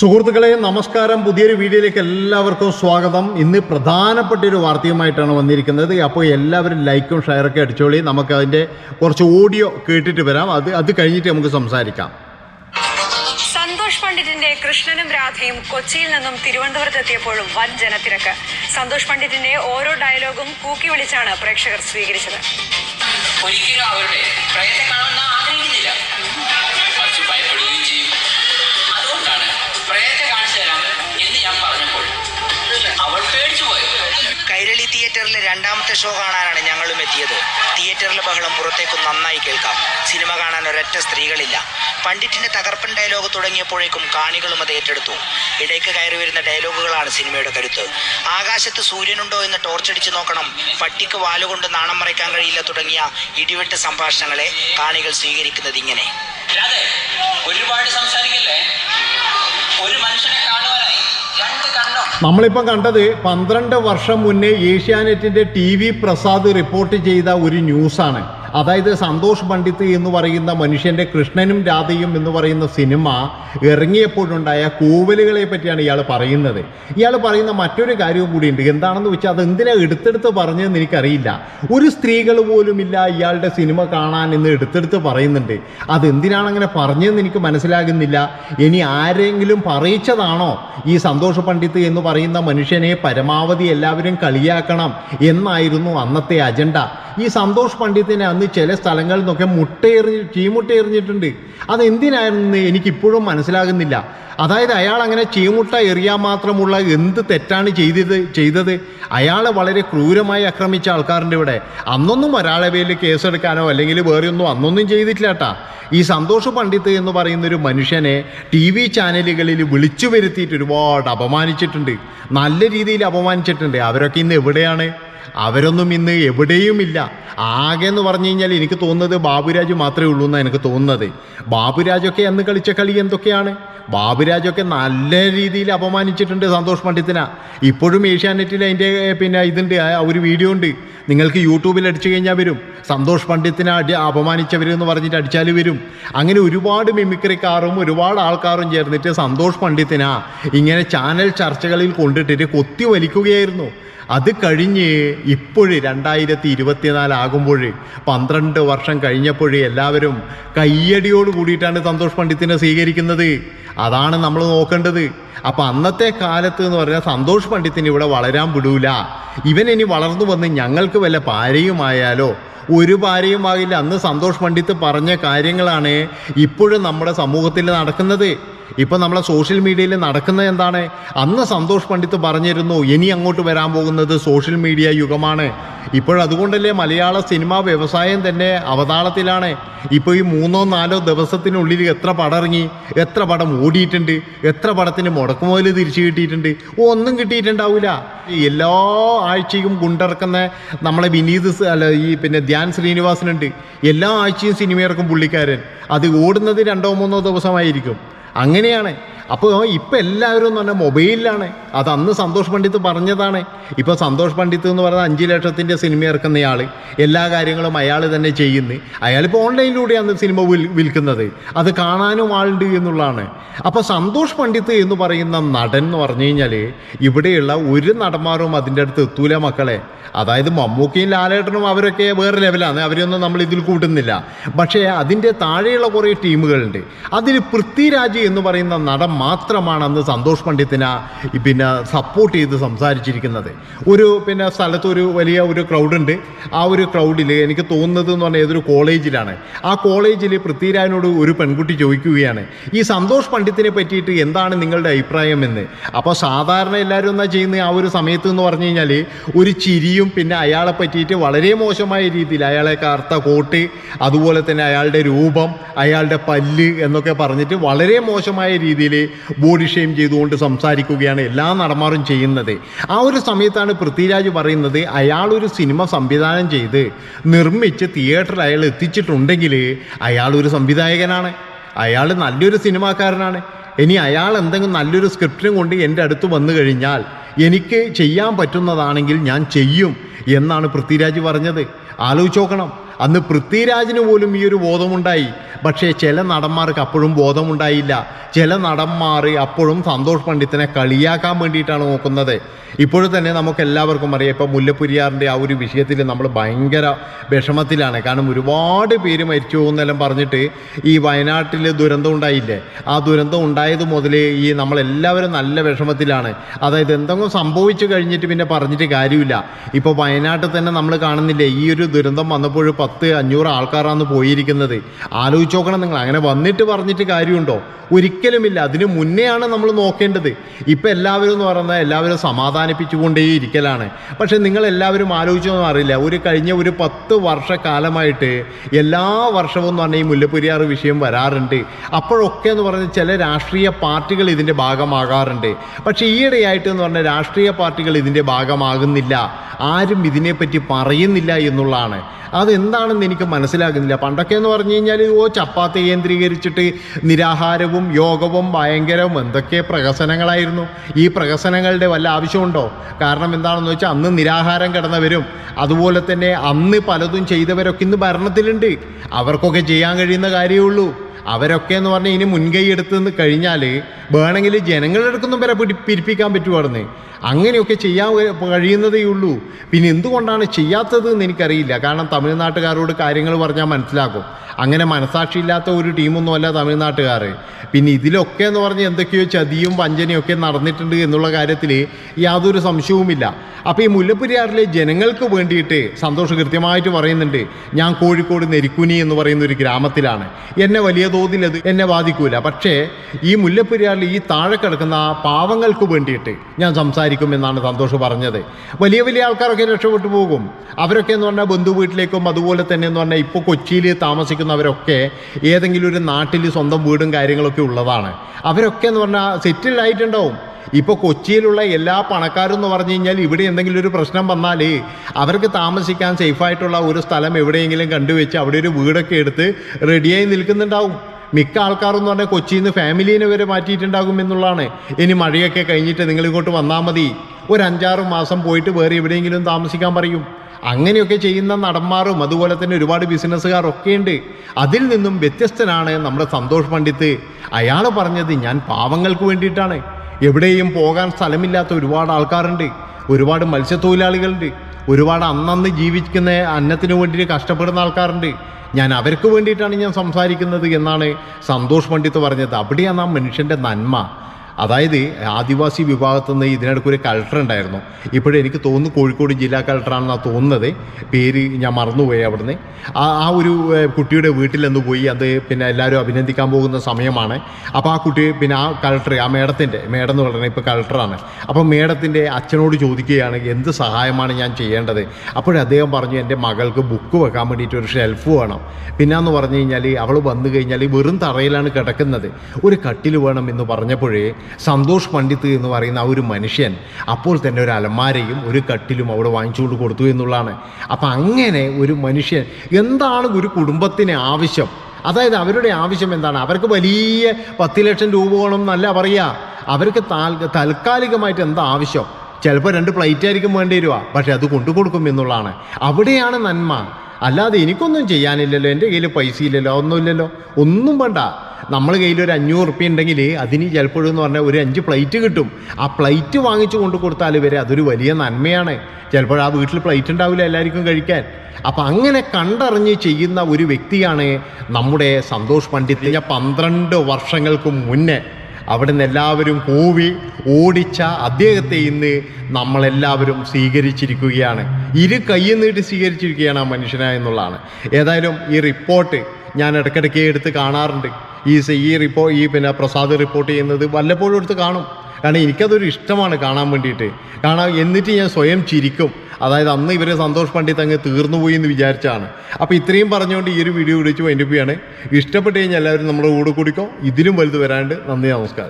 സുഹൃത്തുക്കളെ നമസ്കാരം. പുതിയൊരു വീഡിയോയിലേക്ക് എല്ലാവർക്കും സ്വാഗതം. ഇന്ന് പ്രധാനപ്പെട്ട ഒരു വാർത്തയുമായിട്ടാണ് വന്നിരിക്കുന്നത്. അപ്പോൾ എല്ലാവരും ലൈക്കും ഷെയറൊക്കെ അടിച്ചോളി. നമുക്ക് അതിന്റെ കുറച്ച് ഓഡിയോ കേട്ടിട്ട് വരാം. അത് അത് കഴിഞ്ഞിട്ട് നമുക്ക് സംസാരിക്കാം. സന്തോഷ് പണ്ഡിറ്റിന്റെ കൃഷ്ണനും രാധയും കൊച്ചിയിൽ നിന്നും തിരുവനന്തപുരത്ത് എത്തിയപ്പോഴും വൻ ജനത്തിരക്ക്. സന്തോഷ് പണ്ഡിറ്റിന്റെ ഓരോ ഡയലോഗും കൂക്കി വിളിച്ചാണ് പ്രേക്ഷകർ സ്വീകരിച്ചത്. ഒരിക്കലും അവരുടെ പ്രയത്തെ കാണുന്ന ആഗ്രഹിക്കുന്നില്ല. കൈരളി തിയേറ്ററിലെ രണ്ടാമത്തെ ഷോ കാണാനാണ് ഞങ്ങളും എത്തിയത്. തിയേറ്ററിലെ ബഹളം പുറത്തേക്കും നന്നായി കേൾക്കാം. സിനിമ കാണാൻ ഒരൊറ്റ സ്ത്രീകളില്ല. പണ്ഡിറ്റിന്റെ തകർപ്പൻ ഡയലോഗ് തുടങ്ങിയപ്പോഴേക്കും കാണികളും അത് ഏറ്റെടുത്തു. ഇടയ്ക്ക് കയറി വരുന്ന ഡയലോഗുകളാണ് സിനിമയുടെ കരുത്ത്. ആകാശത്ത് സൂര്യനുണ്ടോ എന്ന് ടോർച്ചടിച്ച് നോക്കണം. പട്ടിക്ക് വാലുകൊണ്ട് നാണം മറയ്ക്കാൻ കഴിയില്ല തുടങ്ങിയ ഇടിവെട്ട് സംഭാഷണങ്ങളെ കാണികൾ സ്വീകരിക്കുന്നത് ഇങ്ങനെ. ഒരുപാട് സംസാരിക്കില്ലേ? ഒരു മനുഷ്യനെ കണ്ണും നമ്മളിപ്പം കണ്ടത് പന്ത്രണ്ട് വർഷം മുന്നേ ഏഷ്യാനെറ്റിന്റെ ടി വി പ്രസാദ് റിപ്പോർട്ട് ചെയ്ത ഒരു ന്യൂസാണ്. അതായത് സന്തോഷ് പണ്ഡിത്ത് എന്ന് പറയുന്ന മനുഷ്യന്റെ കൃഷ്ണനും രാധയും എന്ന് പറയുന്ന സിനിമ ഇറങ്ങിയപ്പോഴുണ്ടായ കൂവലുകളെ പറ്റിയാണ് ഇയാൾ പറയുന്നത്. ഇയാൾ പറയുന്ന മറ്റൊരു കാര്യവും കൂടിയുണ്ട്. എന്താണെന്ന് വെച്ചാൽ അത് എന്തിനാ എടുത്തെടുത്ത് പറഞ്ഞതെന്ന് എനിക്കറിയില്ല. ഒരു സ്ത്രീകൾ പോലുമില്ല ഇയാളുടെ സിനിമ കാണാൻ എന്ന് എടുത്തെടുത്ത് പറയുന്നുണ്ട്. അത് അങ്ങനെ പറഞ്ഞതെന്ന് എനിക്ക് മനസ്സിലാകുന്നില്ല. ഇനി ആരെങ്കിലും പറയിച്ചതാണോ? ഈ സന്തോഷ് പണ്ഡിത്ത് എന്ന് പറയുന്ന മനുഷ്യനെ പരമാവധി എല്ലാവരും കളിയാക്കണം എന്നായിരുന്നു അന്നത്തെ അജണ്ട. ഈ സന്തോഷ് പണ്ഡിത്തിനെ അന്ന് ചില സ്ഥലങ്ങളിൽ നിന്നൊക്കെ മുട്ടയെറിഞ്ഞ് ചീമുട്ട എറിഞ്ഞിട്ടുണ്ട് അതെന്തിനായിരുന്നു എനിക്കിപ്പോഴും മനസ്സിലാകുന്നില്ല. അതായത് അയാൾ അങ്ങനെ ചീമുട്ട എറിയാൻ മാത്രമുള്ള എന്ത് തെറ്റാണ് ചെയ്തത് ചെയ്തത്? അയാളെ വളരെ ക്രൂരമായി ആക്രമിച്ച ആൾക്കാരുണ്ട് ഇവിടെ. അന്നൊന്നും ഒരാളെ പേരിൽ കേസെടുക്കാനോ അല്ലെങ്കിൽ വേറെ ഒന്നും അന്നൊന്നും ചെയ്തിട്ടില്ല കേട്ടാ. ഈ സന്തോഷ് പണ്ഡിത്ത് എന്ന് പറയുന്ന ഒരു മനുഷ്യനെ ടി വി ചാനലുകളിൽ വിളിച്ചു വരുത്തിയിട്ട് ഒരുപാട് അപമാനിച്ചിട്ടുണ്ട്. നല്ല രീതിയിൽ അപമാനിച്ചിട്ടുണ്ട്. അവരൊക്കെ ഇന്ന് എവിടെയാണ്? അവരൊന്നും ഇന്ന് എവിടെയും ഇല്ല ആകെ എന്ന് പറഞ്ഞു കഴിഞ്ഞാൽ എനിക്ക് തോന്നുന്നത് ബാബുരാജ് മാത്രമേ ഉള്ളൂ എന്നാണ് എനിക്ക് തോന്നുന്നത്. ബാബുരാജൊക്കെ അന്ന് കളിച്ച കളി എന്തൊക്കെയാണ്? ബാബുരാജൊക്കെ നല്ല രീതിയിൽ അപമാനിച്ചിട്ടുണ്ട് സന്തോഷ് പണ്ഡിത്തിനാ ഇപ്പോഴും ഏഷ്യാനെറ്റിൽ അതിന്റെ പിന്നെ ഇതുണ്ട് ഒരു വീഡിയോ ഉണ്ട്. നിങ്ങൾക്ക് യൂട്യൂബിൽ അടിച്ചു കഴിഞ്ഞാൽ വരും. സന്തോഷ് പണ്ഡിത്തിനെ അടി അപമാനിച്ചവരെന്ന് പറഞ്ഞിട്ട് അടിച്ചാൽ വരും. അങ്ങനെ ഒരുപാട് മിമിക്രിക്കാരും ഒരുപാട് ആൾക്കാരും ചേർന്നിട്ട് സന്തോഷ് പണ്ഡിത്തിനാ ഇങ്ങനെ ചാനൽ ചർച്ചകളിൽ കൊണ്ടിട്ടിട്ട് കൊത്തി വലിക്കുകയായിരുന്നു. അത് കഴിഞ്ഞ് ഇപ്പോഴ് രണ്ടായിരത്തി ഇരുപത്തിനാലാകുമ്പോൾ പന്ത്രണ്ട് വർഷം കഴിഞ്ഞപ്പോൾ എല്ലാവരും കയ്യടിയോട് കൂടിയിട്ടാണ് സന്തോഷ് പണ്ഡിത്തിനെ സ്വീകരിക്കുന്നത്. അതാണ് നമ്മൾ നോക്കേണ്ടത്. അപ്പം അന്നത്തെ കാലത്ത് എന്ന് പറഞ്ഞാൽ സന്തോഷ് പണ്ഡിത്തിന് ഇവിടെ വളരാൻ വിടൂല. ഇവൻ ഇനി വളർന്നു വന്ന് ഞങ്ങൾക്ക് വല്ല പാരയുമായാലോ ഒരു ഭാര്യയുമാകില്ല അന്ന് സന്തോഷ് പണ്ഡിത്ത് പറഞ്ഞ കാര്യങ്ങളാണ് ഇപ്പോഴും നമ്മുടെ സമൂഹത്തിൽ നടക്കുന്നത്. ഇപ്പം നമ്മളെ സോഷ്യൽ മീഡിയയിൽ നടക്കുന്നത് എന്താണ്? അന്ന് സന്തോഷ് പണ്ഡിത്ത് പറഞ്ഞിരുന്നു ഇനി അങ്ങോട്ട് വരാൻ പോകുന്നത് സോഷ്യൽ മീഡിയ യുഗമാണ്. ഇപ്പോഴതുകൊണ്ടല്ലേ മലയാള സിനിമാ വ്യവസായം തന്നെ അവതാളത്തിലാണ്. ഇപ്പോൾ ഈ മൂന്നോ നാലോ ദിവസത്തിനുള്ളിൽ എത്ര പടം ഇറങ്ങി എത്ര പടം ഓടിയിട്ടുണ്ട് എത്ര പടത്തിന് മുടക്കുമുതൽ തിരിച്ചു കിട്ടിയിട്ടുണ്ട് ഒന്നും കിട്ടിയിട്ടുണ്ടാവില്ല. എല്ലാ ആഴ്ചയും കൊണ്ടിറക്കുന്ന നമ്മളെ വിനീത് അല്ല ഈ പിന്നെ ധ്യാൻ ശ്രീനിവാസനുണ്ട്. എല്ലാ ആഴ്ചയും സിനിമ ഇറക്കും പുള്ളിക്കാരൻ. അത് ഓടുന്നത് രണ്ടോ മൂന്നോ ദിവസമായിരിക്കും. അങ്ങനെയാണ് അപ്പോൾ ഇപ്പം എല്ലാവരും എന്ന് പറഞ്ഞാൽ മൊബൈലിലാണ്. അത് അന്ന് സന്തോഷ് പണ്ഡിത്ത് പറഞ്ഞതാണ്. ഇപ്പോൾ സന്തോഷ് പണ്ഡിത്ത് എന്ന് പറഞ്ഞാൽ അഞ്ച് ലക്ഷത്തിന്റെ സിനിമ ഇറക്കുന്നയാൾ എല്ലാ കാര്യങ്ങളും അയാൾ തന്നെ ചെയ്യുന്നു. അയാളിപ്പോൾ ഓൺലൈനിലൂടെയാണ് സിനിമ വിൽ വിൽക്കുന്നത്. അത് കാണാനും ആളുണ്ട് എന്നുള്ളതാണ്. അപ്പോൾ സന്തോഷ് പണ്ഡിത്ത് എന്ന് പറയുന്ന നടൻ എന്ന് പറഞ്ഞു കഴിഞ്ഞാൽ ഇവിടെയുള്ള ഒരു നടന്മാരും അതിന്റെ അടുത്ത് എത്തൂല മക്കളെ. അതായത് മമ്മൂക്കയും ലാലേട്ടനും അവരൊക്കെ വേറെ ലെവലാണ്. അവരെയൊന്നും നമ്മൾ ഇതിൽ കൂട്ടുന്നില്ല. പക്ഷേ അതിന്റെ താഴെയുള്ള കുറേ ടീമുകളുണ്ട്. അതിൽ പൃഥ്വിരാജ് എന്ന് പറയുന്ന നടൻ മാത്രമാണ് അന്ന് സന്തോഷ് പണ്ഡിത്തിനെ പിന്നെ സപ്പോർട്ട് ചെയ്ത് സംസാരിച്ചിരിക്കുന്നത്. ഒരു പിന്നെ സ്ഥലത്തൊരു വലിയ ഒരു ക്രൗഡുണ്ട് ആ ഒരു ക്രൗഡിൽ എനിക്ക് തോന്നുന്നത് എന്ന് പറഞ്ഞാൽ ഏതൊരു കോളേജിലാണ്. ആ കോളേജിൽ പൃഥ്വിരാജിനോട് ഒരു പെൺകുട്ടി ചോദിക്കുകയാണ് ഈ സന്തോഷ് പണ്ഡിത്തിനെ പറ്റിയിട്ട് എന്താണ് നിങ്ങളുടെ അഭിപ്രായം എന്ന്? അപ്പോൾ സാധാരണ എല്ലാവരും എന്നാ ചെയ്യുന്ന? ആ ഒരു സമയത്ത് എന്ന് പറഞ്ഞു കഴിഞ്ഞാൽ ഒരു ചിരിയും പിന്നെ അയാളെ പറ്റിയിട്ട് വളരെ മോശമായ രീതിയിൽ അയാളെ കറുത്ത കോട്ട് അതുപോലെ തന്നെ അയാളുടെ രൂപം അയാളുടെ പല്ല് എന്നൊക്കെ പറഞ്ഞിട്ട് വളരെ മോശമായ രീതിയിൽ ബോഡി ഷെയിം ചെയ്തുകൊണ്ട് സംസാരിക്കുകയാണ് എല്ലാ നടന്മാരും ചെയ്യുന്നത്. ആ ഒരു സമയത്താണ് പൃഥ്വിരാജ് പറയുന്നത് അയാളൊരു സിനിമ സംവിധാനം ചെയ്ത് നിർമ്മിച്ച് തിയേറ്ററിൽ അയാൾ എത്തിച്ചിട്ടുണ്ടെങ്കിൽ അയാളൊരു സംവിധായകനാണ്. അയാൾ നല്ലൊരു സിനിമാക്കാരനാണ്. ഇനി അയാൾ എന്തെങ്കിലും നല്ലൊരു സ്ക്രിപ്റ്റും കൊണ്ട് എന്റെ അടുത്ത് വന്നു കഴിഞ്ഞാൽ എനിക്ക് ചെയ്യാൻ പറ്റുന്നതാണെങ്കിൽ ഞാൻ ചെയ്യും എന്നാണ് പൃഥ്വിരാജ് പറഞ്ഞത്. ആലോചിച്ച് നോക്കണം. അന്ന് പൃഥ്വിരാജിന് പോലും ഈ ഒരു ബോധമുണ്ടായി. പക്ഷേ ചില നടന്മാർക്ക് അപ്പോഴും ബോധമുണ്ടായില്ല. ചില നടന്മാർ അപ്പോഴും സന്തോഷ് പണ്ഡിത്തിനെ കളിയാക്കാൻ വേണ്ടിയിട്ടാണ് നോക്കുന്നത്. ഇപ്പോഴും തന്നെ നമുക്ക് എല്ലാവർക്കും അറിയാം ഇപ്പോൾ മുല്ലപ്പെരിയാറിന്റെ ആ ഒരു വിഷയത്തിൽ നമ്മൾ ഭയങ്കര വിഷമത്തിലാണ്. കാരണം ഒരുപാട് പേര് മരിച്ചു പോകുന്നെല്ലാം പറഞ്ഞിട്ട് ഈ വയനാട്ടിൽ ദുരന്തം ഉണ്ടായില്ലേ? ആ ദുരന്തം ഉണ്ടായത് മുതൽ ഈ നമ്മളെല്ലാവരും നല്ല വിഷമത്തിലാണ്. അതായത് എന്തെങ്കിലും സംഭവിച്ചു കഴിഞ്ഞിട്ട് പിന്നെ പറഞ്ഞിട്ട് കാര്യമില്ല. ഇപ്പോൾ വയനാട്ടിൽ തന്നെ നമ്മൾ കാണുന്നില്ലേ ഈ ഒരു ദുരന്തം വന്നപ്പോൾ പത്ത് അഞ്ഞൂറ് ആൾക്കാരാണ് പോയിരിക്കുന്നത്. ആലോചിച്ച് നോക്കണം നിങ്ങൾ അങ്ങനെ വന്നിട്ട് പറഞ്ഞിട്ട് കാര്യമുണ്ടോ? ഒരിക്കലുമില്ല. അതിന് മുന്നെയാണ് നമ്മൾ നോക്കേണ്ടത്. ഇപ്പം എല്ലാവരും എന്ന് പറയുന്നത് എല്ലാവരും സമാധാനിപ്പിച്ചുകൊണ്ടേ ഇരിക്കലാണ്. പക്ഷേ നിങ്ങൾ എല്ലാവരും ആലോചിച്ചൊന്നും അറിയില്ല. ഒരു കഴിഞ്ഞ ഒരു പത്ത് വർഷക്കാലമായിട്ട് എല്ലാ വർഷവും എന്ന് പറഞ്ഞാൽ ഈ മുല്ലപ്പെരിയാർ വിഷയം വരാറുണ്ട്. അപ്പോഴൊക്കെ എന്ന് പറഞ്ഞ ചില രാഷ്ട്രീയ പാർട്ടികൾ ഇതിന്റെ ഭാഗമാകാറുണ്ട്. പക്ഷേ ഈയിടെയായിട്ട് എന്ന് പറഞ്ഞാൽ രാഷ്ട്രീയ പാർട്ടികൾ ഇതിന്റെ ഭാഗമാകുന്നില്ല. ആരും ഇതിനെപ്പറ്റി പറയുന്നില്ല എന്നുള്ളതാണ്. അതെന്താണെന്ന് എനിക്ക് മനസ്സിലാകുന്നില്ല. പണ്ടൊക്കെ എന്ന് പറഞ്ഞു കഴിഞ്ഞാൽ ഓ ചപ്പാത്തി കേന്ദ്രീകരിച്ചിട്ട് നിരാഹാരവും യോഗവും ഭയങ്കരവും എന്തൊക്കെ പ്രഹസനങ്ങളായിരുന്നു. ഈ പ്രഹസനങ്ങളുടെ വല്ല ആവശ്യമുണ്ടോ? കാരണം എന്താണെന്ന് വെച്ചാൽ അന്ന് നിരാഹാരം കിടന്നവരും അതുപോലെ തന്നെ അന്ന് പലതും ചെയ്തവരൊക്കെ ഇന്ന് ഭരണത്തിലുണ്ട്. അവർക്കൊക്കെ ചെയ്യാൻ കഴിയുന്ന കാര്യമേ ഉള്ളൂ. അവരൊക്കെ എന്ന് പറഞ്ഞാൽ ഇനി മുൻകൈ എടുത്ത് നിന്ന് കഴിഞ്ഞാൽ വേണമെങ്കിൽ ജനങ്ങളുടെ അടുക്കൊന്നും വരെ പിടി പിരിപ്പിക്കാൻ പറ്റുമായിരുന്നു അങ്ങനെയൊക്കെ ചെയ്യാൻ കഴിയുന്നതേ ഉള്ളൂ. പിന്നെ എന്തുകൊണ്ടാണ് ചെയ്യാത്തത് എന്ന് എനിക്കറിയില്ല. കാരണം തമിഴ്നാട്ടുകാരോട് കാര്യങ്ങൾ പറഞ്ഞാൽ മനസ്സിലാക്കും. അങ്ങനെ മനസാക്ഷിയില്ലാത്ത ഒരു ടീമൊന്നുമല്ല തമിഴ്നാട്ടുകാർ പിന്നെ ഇതിലൊക്കെ എന്ന് പറഞ്ഞാൽ എന്തൊക്കെയോ ചതിയും വഞ്ചനയും ഒക്കെ നടന്നിട്ടുണ്ട് എന്നുള്ള കാര്യത്തിൽ യാതൊരു സംശയവുമില്ല. അപ്പോൾ ഈ മുല്ലപ്പെരിയാറിലെ ജനങ്ങൾക്ക് വേണ്ടിയിട്ട് സന്തോഷം കൃത്യമായിട്ട് പറയുന്നുണ്ട്. ഞാൻ കോഴിക്കോട് നെരിക്കുനി എന്ന് പറയുന്ന ഒരു ഗ്രാമത്തിലാണ്. എന്നെ വലിയ തോതിൽ അത് എന്നെ ബാധിക്കൂല. പക്ഷേ ഈ മുല്ലപ്പെരിയാറിൽ ഈ താഴെ കിടക്കുന്ന പാവങ്ങൾക്ക് വേണ്ടിയിട്ട് ഞാൻ സംസാരിക്കുമെന്നാണ് സന്തോഷ് പറഞ്ഞത്. വലിയ വലിയ ആൾക്കാരൊക്കെ രക്ഷപ്പെട്ടു പോകും. അവരൊക്കെ എന്ന് പറഞ്ഞാൽ ബന്ധു വീട്ടിലേക്കും അതുപോലെ തന്നെ എന്ന് പറഞ്ഞാൽ ഇപ്പോൾ കൊച്ചിയിൽ താമസിക്കുന്നവരൊക്കെ ഏതെങ്കിലും ഒരു നാട്ടിൽ സ്വന്തം വീടും കാര്യങ്ങളൊക്കെ ഉള്ളതാണ്. അവരൊക്കെ എന്ന് പറഞ്ഞാൽ സെറ്റിൽഡ് ആയിട്ടുണ്ടാവും. ഇപ്പോൾ കൊച്ചിയിലുള്ള എല്ലാ പണക്കാരും എന്ന് പറഞ്ഞു കഴിഞ്ഞാൽ ഇവിടെ എന്തെങ്കിലും ഒരു പ്രശ്നം വന്നാൽ അവർക്ക് താമസിക്കാൻ സേഫായിട്ടുള്ള ഒരു സ്ഥലം എവിടെയെങ്കിലും കണ്ടുവെച്ച് അവിടെ ഒരു വീടൊക്കെ എടുത്ത് റെഡിയായി നിൽക്കുന്നുണ്ടാവും. മിക്ക ആൾക്കാരെന്ന് പറഞ്ഞാൽ കൊച്ചിയിൽ നിന്ന് ഫാമിലീനെ വരെ മാറ്റിയിട്ടുണ്ടാകും എന്നുള്ളതാണ്. ഇനി മഴയൊക്കെ കഴിഞ്ഞിട്ട് നിങ്ങൾ ഇങ്ങോട്ട് വന്നാൽ മതി. ഒരു അഞ്ചാറ് മാസം പോയിട്ട് വേറെ എവിടെയെങ്കിലും താമസിക്കാൻ പറയും. അങ്ങനെയൊക്കെ ചെയ്യുന്ന നടന്മാരും അതുപോലെ തന്നെ ഒരുപാട് ബിസിനസ്സുകാരൊക്കെ ഉണ്ട്. അതിൽ നിന്നും വ്യത്യസ്തനാണ് നമ്മുടെ സന്തോഷ് പണ്ഡിത്ത് അയാൾ പറഞ്ഞത് ഞാൻ പാവങ്ങൾക്ക് വേണ്ടിയിട്ടാണ്. എവിടെയും പോകാൻ സ്ഥലമില്ലാത്ത ഒരുപാട് ആൾക്കാരുണ്ട്. ഒരുപാട് മത്സ്യത്തൊഴിലാളികളുണ്ട്. ഒരുപാട് അന്നന്ന് ജീവിക്കുന്ന അന്നത്തിന് വേണ്ടിയിട്ട് കഷ്ടപ്പെടുന്ന ആൾക്കാരുണ്ട്. ഞാൻ അവർക്ക് വേണ്ടിയിട്ടാണ് ഞാൻ സംസാരിക്കുന്നത് എന്നാണ് സന്തോഷ് പണ്ഡിത്ത് പറഞ്ഞത്. അവിടെയാണ് ആ മനുഷ്യന്റെ നന്മ. അതായത് ആദിവാസി വിഭാഗത്തു നിന്ന് ഇതിനിടയ്ക്ക് ഒരു കളക്ടർ ഉണ്ടായിരുന്നു. ഇപ്പോഴും എനിക്ക് തോന്നുന്നു കോഴിക്കോട് ജില്ലാ കളക്ടറാണെന്നാണ് തോന്നുന്നത്. പേര് ഞാൻ മറന്നുപോയി അവിടുന്ന്. ആ ആ ഒരു കുട്ടിയുടെ വീട്ടിൽ നിന്ന് പോയി അത് പിന്നെ എല്ലാവരും അഭിനന്ദിക്കാൻ പോകുന്ന സമയമാണ്. അപ്പോൾ ആ കുട്ടി പിന്നെ ആ കളക്ടർ ആ മേഡത്തിന്റെ മേഡം എന്ന് പറയുന്നത് ഇപ്പോൾ കളക്ടറാണ് അപ്പോൾ മേഡത്തിന്റെ അച്ഛനോട് ചോദിക്കുകയാണ് എന്ത് സഹായമാണ് ഞാൻ ചെയ്യേണ്ടത്? അപ്പോഴദ്ദേഹം പറഞ്ഞു എന്റെ മകൾക്ക് ബുക്ക് വെക്കാൻ വേണ്ടിയിട്ട് ഒരു ഷെൽഫ് വേണം. പിന്നെ എന്ന് പറഞ്ഞു കഴിഞ്ഞാൽ അവൾ വന്നു കഴിഞ്ഞാൽ വെറും തറയിലാണ് കിടക്കുന്നത്. ഒരു കട്ടിൽ വേണം എന്ന് പറഞ്ഞപ്പോഴേ സന്തോഷ് പണ്ഡിത്ത് എന്ന് പറയുന്ന ആ ഒരു മനുഷ്യൻ അപ്പോൾ തന്നെ ഒരു അലമാരയും ഒരു കട്ടിലും അവിടെ വാങ്ങിച്ചുകൊണ്ട് കൊടുത്തു എന്നുള്ളതാണ്. അപ്പം അങ്ങനെ ഒരു മനുഷ്യൻ എന്താണ് ഒരു കുടുംബത്തിന് ആവശ്യം? അതായത് അവരുടെ ആവശ്യം എന്താണ്? അവർക്ക് വലിയ പത്ത് ലക്ഷം രൂപ വേണം എന്നല്ല പറയുക. അവർക്ക് താൽ താൽക്കാലികമായിട്ട് എന്താ ആവശ്യം? ചിലപ്പോൾ രണ്ട് പ്ലേറ്റ് ആയിരിക്കും വേണ്ടി വരിക. പക്ഷെ അത് കൊണ്ടു കൊടുക്കും എന്നുള്ളതാണ്. അവിടെയാണ് നന്മ. അല്ലാതെ എനിക്കൊന്നും ചെയ്യാനില്ലല്ലോ. എന്റെ കയ്യിൽ പൈസ ഇല്ലല്ലോ. ഒന്നുമില്ലല്ലോ ഒന്നും വേണ്ട. നമ്മൾ കയ്യിൽ ഒരു അഞ്ഞൂറ് റുപ്യ ഉണ്ടെങ്കിൽ അതിന് ചിലപ്പോഴെന്ന് പറഞ്ഞാൽ ഒരു അഞ്ച് പ്ലേറ്റ് കിട്ടും. ആ പ്ലേറ്റ് വാങ്ങിച്ചു കൊണ്ട് കൊടുത്താൽ വരെ അതൊരു വലിയ നന്മയാണ്. ചിലപ്പോൾ ആ വീട്ടിൽ പ്ലേറ്റ് ഉണ്ടാവില്ല എല്ലാവർക്കും കഴിക്കാൻ. അപ്പം അങ്ങനെ കണ്ടറിഞ്ഞ് ചെയ്യുന്ന ഒരു വ്യക്തിയാണ് നമ്മുടെ സന്തോഷ് പണ്ഡിത് കഴിഞ്ഞ പന്ത്രണ്ട് വർഷങ്ങൾക്ക് മുന്നേ അവിടെ നിന്ന് എല്ലാവരും കൂവി ഓടിച്ച അദ്ദേഹത്തെ ഇന്ന് നമ്മളെല്ലാവരും സ്വീകരിച്ചിരിക്കുകയാണ്. ഇരു കയ്യിൽ നീട്ടി സ്വീകരിച്ചിരിക്കുകയാണ് ആ മനുഷ്യനായെന്നുള്ളതാണ് ഏതായാലും ഈ റിപ്പോർട്ട് ഞാൻ ഇടയ്ക്കിടയ്ക്ക് എടുത്ത് കാണാറുണ്ട്. ഈ ഈ റിപ്പോ ഈ പിന്നെ പ്രസാദ് റിപ്പോർട്ട് ചെയ്യുന്നത് വല്ലപ്പോഴും എടുത്ത് കാണും. കാരണം എനിക്കതൊരു ഇഷ്ടമാണ് കാണാൻ വേണ്ടിയിട്ട്. കാണാൻ എന്നിട്ട് ഞാൻ സ്വയം ചിരിക്കും. അതായത് അന്ന് ഇവരെ സന്തോഷ് പണ്ഡിത് അങ്ങ് തീർന്നുപോയി എന്ന് വിചാരിച്ചാണ് അപ്പോൾ ഇത്രയും പറഞ്ഞുകൊണ്ട് ഈ ഒരു വീഡിയോ വിളിച്ച് ചെയ്യാണ്. ഇഷ്ടപ്പെട്ട് കഴിഞ്ഞാൽ എല്ലാവരും നമ്മുടെ കൂടെ കൂടിക്കോ. ഇതിലും വലുത് വരാണ്ട് നന്ദി നമസ്കാരം.